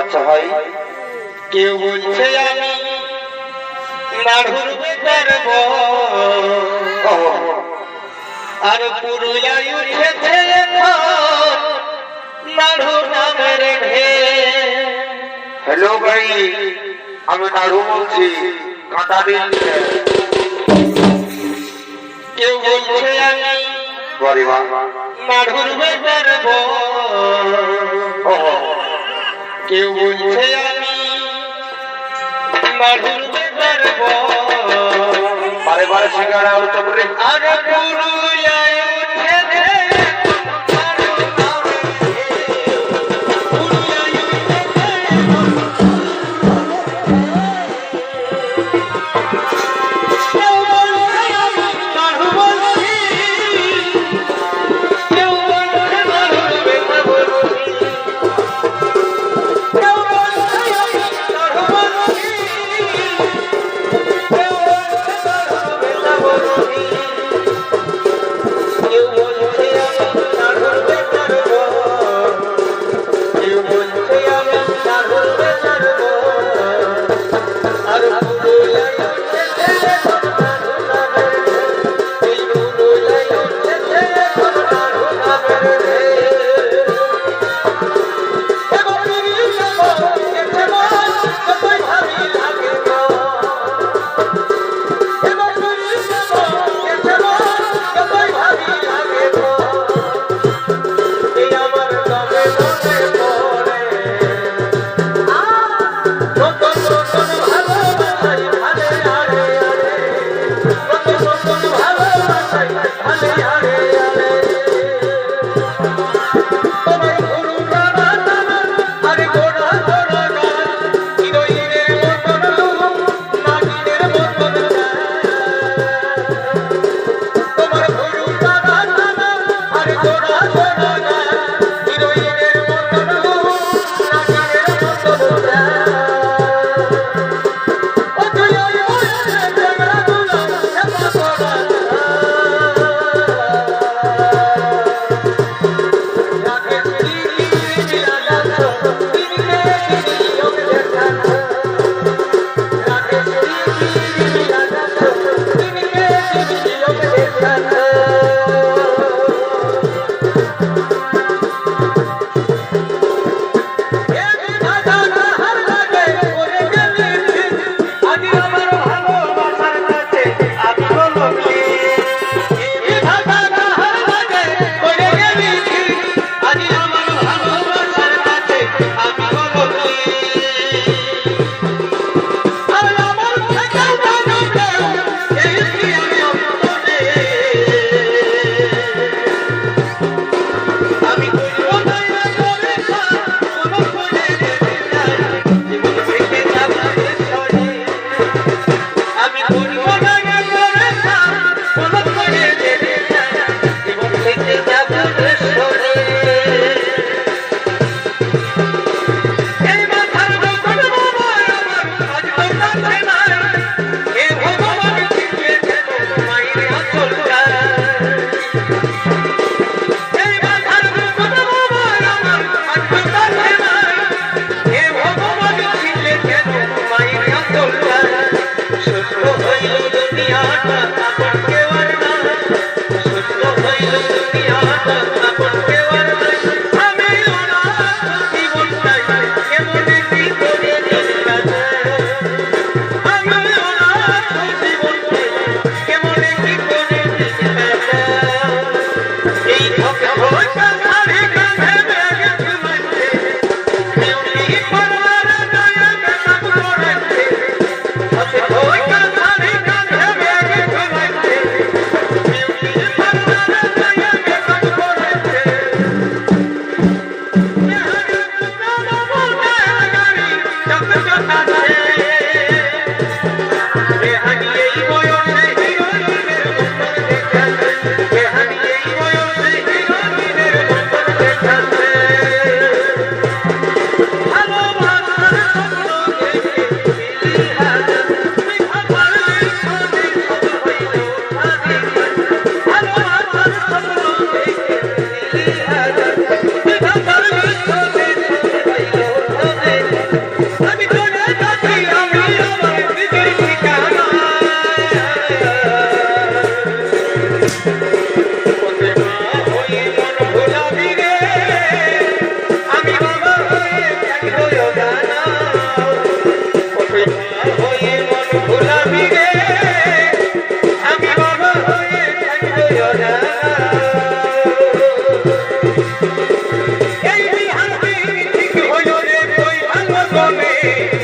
আচ্ছা ভাই কেউ বলছে আমি আর হ্যালো ভাই আমি নাড়ু বলছি কাটারি কেউ বলছে আমি নাড়ুর কেউ বলছে আমি মাধুর পারে পারে সিঙ্গারা হতো বলে আরে পুরুষ Yeah.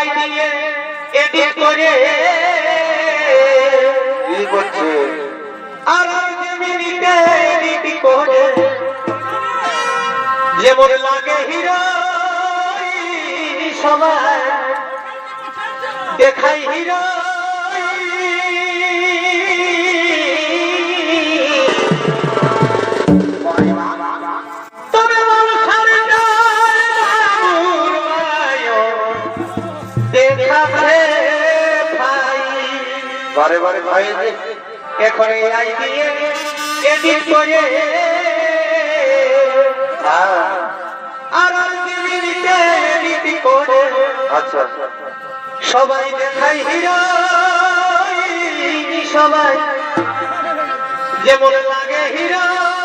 এই দিয়ে এডিট করে। কি করছে? আর মিনিটে এডিট করে। যেমন লাগে হিরো সবাই দেখাই হিরো দেখাছে ভাই বারে বারে ভাই এখন এই আই দিয়ে এডিট করে। হ্যাঁ। আর যে মিনিটে এডিট করে। আচ্ছা। সবাই দেখাই হিরো। সবাই। যেমন লাগে হিরো।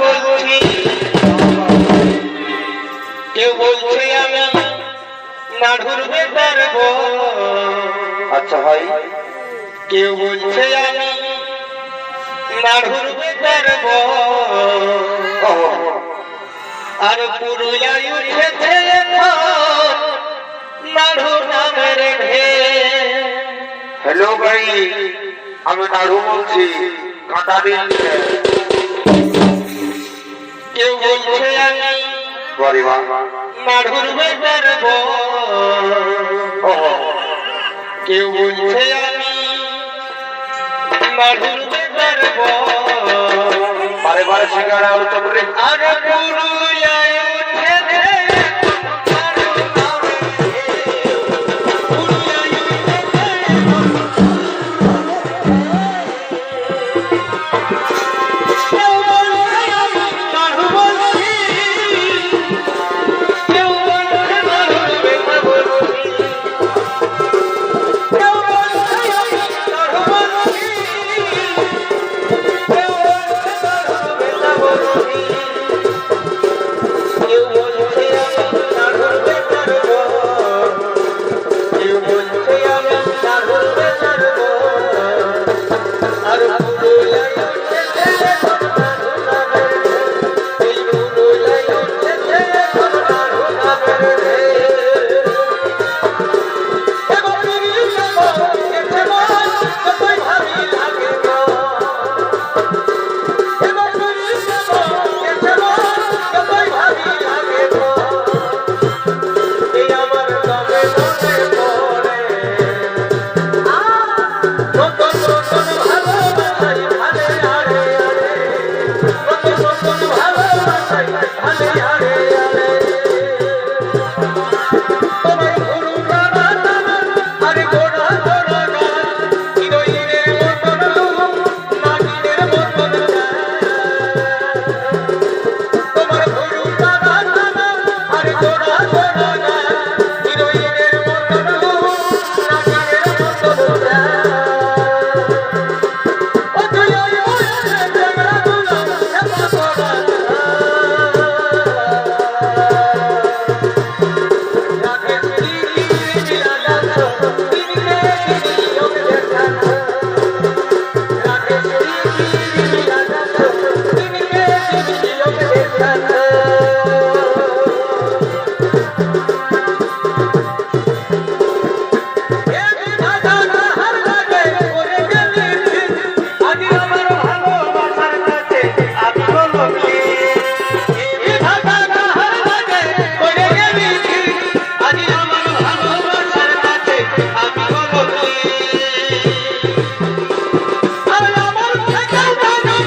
বলছি কেউ বলছে আমি নাড়ুর বেটার আচ্ছা ভাই কেউ বলছে আর নাড়ু নামের হ্যালো ভাই। আমি নাড়ু বলছি কাঁটা দিন কেউ বলছে আমি বারে বা নাড়ুর বেটার বউ ও কেউ বলছে আমি নাড়ুর বেটার বারে বারে সিঙ্গারা আর পুরুলিয়ায় Santana.